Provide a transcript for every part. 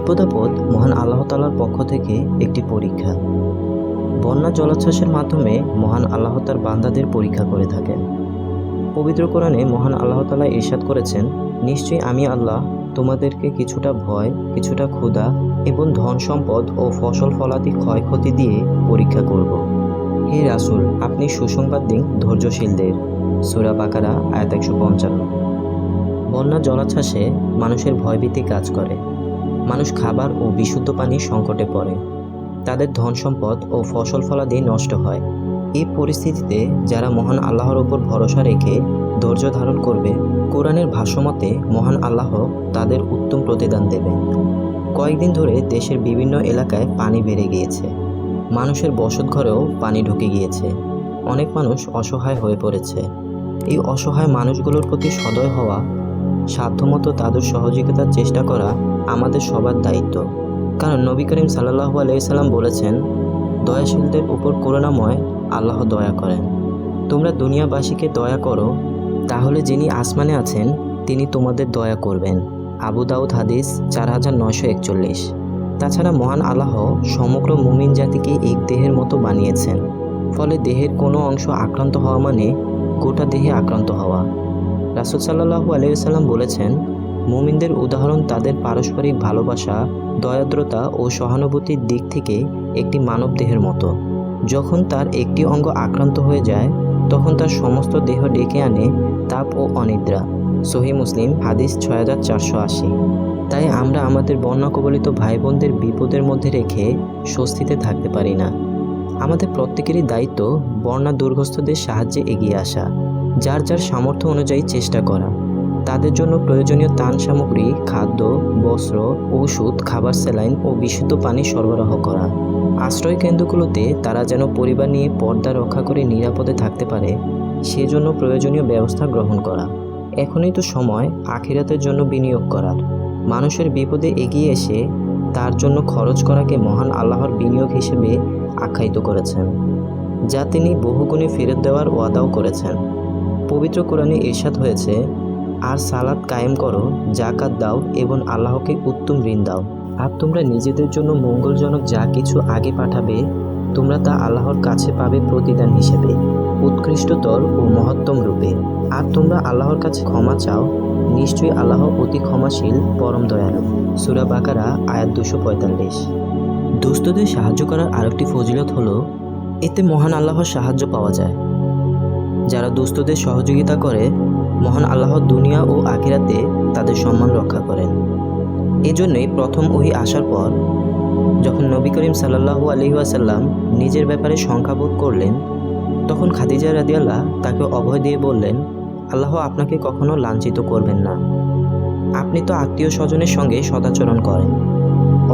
বিপদাপদ মহান আল্লাহ তালার পক্ষ থেকে একটি পরীক্ষা। বন্যা জলোচ্ছ্বাসের মাধ্যমে মহান আল্লাহ তার বান্দাদের পরীক্ষা করে থাকেন। পবিত্র কোরআনে মহান আল্লাহ তালা ইরশাদ করেছেন, নিশ্চয়ই আমি আল্লাহ তোমাদেরকে কিছুটা ভয়, কিছুটা ক্ষুধা এবং ধন সম্পদ ও ফসল ফলাদি ক্ষয়ক্ষতি দিয়ে পরীক্ষা করব। হে রাসুল, আপনি সুসংবাদ দিন ধৈর্যশীলদের। সুরা বাকারা, আয়াত একশো পঞ্চান্ন। বন্যা জলাচ্ছ্বাসে মানুষের ভয়ভীতি কাজ করে। মানুষ খাবার ও বিশুদ্ধ পানির সংকটে পড়ে। তাদের ধন সম্পদ ও ফসল ফলাদি নষ্ট হয়। এই পরিস্থিতিতে যারা মহান আল্লাহর ওপর ভরসা রেখে ধৈর্য ধারণ করবে, কোরআনের ভাষ্যমতে মহান আল্লাহ তাদের উত্তম প্রতিদান দেবেন। কয়েকদিন ধরে দেশের বিভিন্ন এলাকায় পানি বেড়ে গিয়েছে। মানুষের বসত ঘরেও পানি ঢুকে গিয়েছে। অনেক মানুষ অসহায় হয়ে পড়েছে। এই অসহায় মানুষগুলোর প্রতি সদয় হওয়া, সাধ্যমতো তাদের সহযোগিতার চেষ্টা করা আমাদের সবার দায়িত্ব। কারণ নবী করিম সাল্লাহু আলাইসাল্লাম বলেছেন, দয়াশীলদের উপর করুণাময় আল্লাহ দয়া করেন। তোমরা দুনিয়াবাসীকে দয়া করো, তাহলে যিনি আসমানে আছেন, তিনি তোমাদের দয়া করবেন। আবু দাউদ হাদিস চার হাজার নয়শো একচল্লিশ। তাছাড়া মহান আল্লাহ সমগ্র মুমিন জাতিকে এক দেহের মতো বানিয়েছেন। ফলে দেহের কোনো অংশ আক্রান্ত হওয়া মানে গোটা দেহে আক্রান্ত হওয়া। রাসুল সাল্লাহু আলাইসাল্লাম বলেছেন মুমিনদের উদাহরণ তাদের পারস্পরিক ভালোবাসা, দয়াদ্রতা ও সহানুভূতির দিক থেকে একটি মানব দেহের মতো। যখন তার একটি অঙ্গ আক্রান্ত হয়ে যায়, তখন তার সমস্ত দেহ ডেকে আনে তাপ ও অনিদ্রা। সহি মুসলিম, হাদিস ছয় হাজার চারশো আশি। তাই আমরা আমাদের বন্যা কবলিত ভাই বোনদের বিপদের মধ্যে রেখে স্বস্তিতে থাকতে পারি না। আমাদের প্রত্যেকেরই দায়িত্ব বন্যা দুর্গস্তদের সাহায্যে এগিয়ে আসা, যার যার সামর্থ্য অনুযায়ী চেষ্টা করা। তাদের জন্য প্রয়োজনীয় তান সামগ্রী, খাদ্য, বস্ত্র, ওষুধ, খাবার স্যালাইন ও বিশুদ্ধ পানি সরবরাহ করা। আশ্রয় কেন্দ্রগুলোতে তারা যেন পরিবার নিয়ে পর্দা রক্ষা করে নিরাপদে থাকতে পারে, সেজন্য প্রয়োজনীয় ব্যবস্থা গ্রহণ করা। এখনই তো সময় আখিরাতের জন্য বিনিয়োগ করার। মানুষের বিপদে এগিয়ে এসে তার জন্য খরচ করাকে মহান আল্লাহর বিনিয়োগ হিসেবে আখ্যায়িত করেছেন, যা তিনি বহুগুণে ফেরত দেওয়ার ওয়াদাও করেছেন। পবিত্র কোরআনে এরশাদ হয়েছে আর সালাদ কায়েম করো জাকাত দাও এবং আল্লাহকে উত্তম ঋণ দাও। আর তোমরা নিজেদের জন্য মঙ্গলজনক যা কিছু আগে পাঠাবে, তোমরা তা আল্লাহর কাছে পাবে প্রতিদান হিসেবে, উৎকৃষ্টতর ও মহত্তম রূপে। আর তোমরা আল্লাহর কাছে ক্ষমা চাও, নিশ্চয়ই আল্লাহ অতি ক্ষমাশীল, পরম দয়ালু। সুরা বাকারা, আয়াত দুশো পঁয়তাল্লিশ। দুস্থদের সাহায্য করার আরেকটি ফজিলত হলো, এতে মহান আল্লাহর সাহায্য পাওয়া যায়। যারা দুস্থদের সহযোগিতা করে মহান আল্লাহ দুনিয়া ও আখিরাতে তাদের সম্মান রক্ষা করেন। এজন্যই প্রথম ওহি আসার পর যখন নবী করিম সাল্লাহু আলহি আসাল্লাম নিজের ব্যাপারে সংখ্যাবোধ করলেন, তখন খাদিজা রাদিয়াল্লাহ তাকে অভয় দিয়ে বললেন, আল্লাহ আপনাকে কখনো লাঞ্ছিত করবেন না। আপনি তো আত্মীয় স্বজনের সঙ্গে সদাচরণ করেন,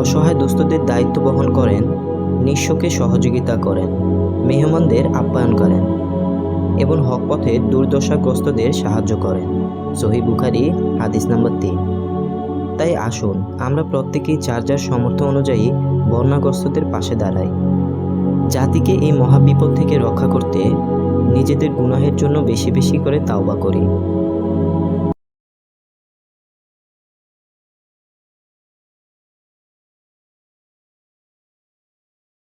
অসহায় দুস্থদের দায়িত্ব বহন করেন নিঃস্বকে সহযোগিতা করেন, মেহমানদের আপ্যায়ন করেন। এবং হক পথে দুর্দশাগ্রস্তদের সাহায্য করেন সহি বুখারি, হাদিস নাম্বার তিন। তাই আসুন, আমরা প্রত্যেকেই যার যার সমর্থ অনুযায়ী বন্যাগ্রস্তদের পাশে দাঁড়াই। জাতিকে এই মহাবিপদ থেকে রক্ষা করতে নিজেদের গুনাহের জন্য বেশি বেশি করে তাওবা করি।